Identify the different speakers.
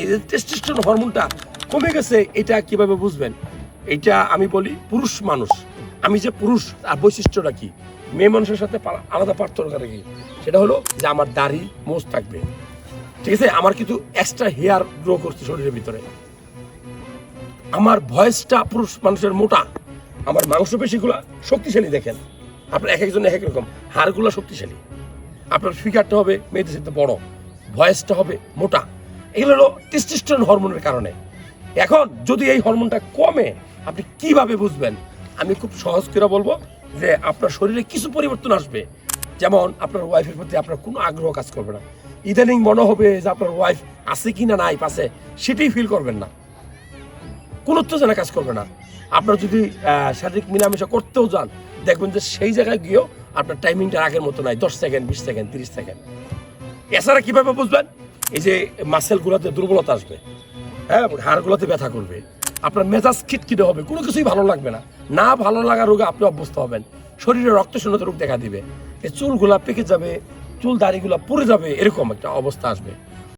Speaker 1: এই টেস্টোস্টেরন হরমোনটা কমে গেছে, এটা কীভাবে বুঝবেন? এটা আমি বলি পুরুষ মানুষ। আমি যে পুরুষ আর বৈশিষ্ট্যটা কি? মেয়ে মানুষের সাথে আলাদা পার্থক্য কি? সেটা হলো যে আমার দাড়ি, মোজ থাকবে। ঠিক আছে? আমার কিন্তু এক্সট্রা হেয়ার গ্রো করছে শরীরের ভিতরে। আমার ভয়েসটা পুরুষ মানুষের মোটা। আমার মাংসপেশিগুলো শক্তিশালী দেখেন। আপনার এক একজন এক এক রকম। হাড়গুলো শক্তিশালী। আপনার ফিগারটা হবে মেয়েদের সাথে বড়। ভয়েসটা হবে মোটা। এগুলো হলো টেস্টোস্টেরন হরমোনের কারণে। এখন যদি এই হরমোনটা কমে, আপনি কীভাবে বুঝবেন? আমি খুব সহজ করে বলব যে আপনার শরীরে কিছু পরিবর্তন আসবে। যেমন আপনার ওয়াইফের প্রতি আপনার কোনো আগ্রহ কাজ করবে না। ইদানিং মনে হবে যে আপনার ওয়াইফ আছে কি না নাই পাশে, সেটাই ফিল করবেন না। কোনো উত্তেজনা কাজ করবে না। আপনার যদি শারীরিক মিলামেশা করতেও যান, দেখবেন যে সেই জায়গায় গিয়েও আপনার টাইমিংটা আগের মতো নাই, দশ সেকেন্ড, বিশ সেকেন্ড, তিরিশ সেকেন্ড। এছাড়া কীভাবে বুঝবেন? এই যে মাসেলগুলোতে দুর্বলতা আসবে হ্যাঁ হাড়গুলোতে ব্যথা করবে, আপনার মেজাজ খিটখিটে হবে, কোনো কিছুই ভালো লাগবে না। না ভালো লাগা রোগে আপনি অভ্যস্ত হবেন। শরীরে রক্ত শূন্যতা রোগ দেখা দিবে। এই চুলগুলা পেকে যাবে, চুল দাড়িগুলা পড়ে যাবে, এরকম একটা অবস্থা আসবে।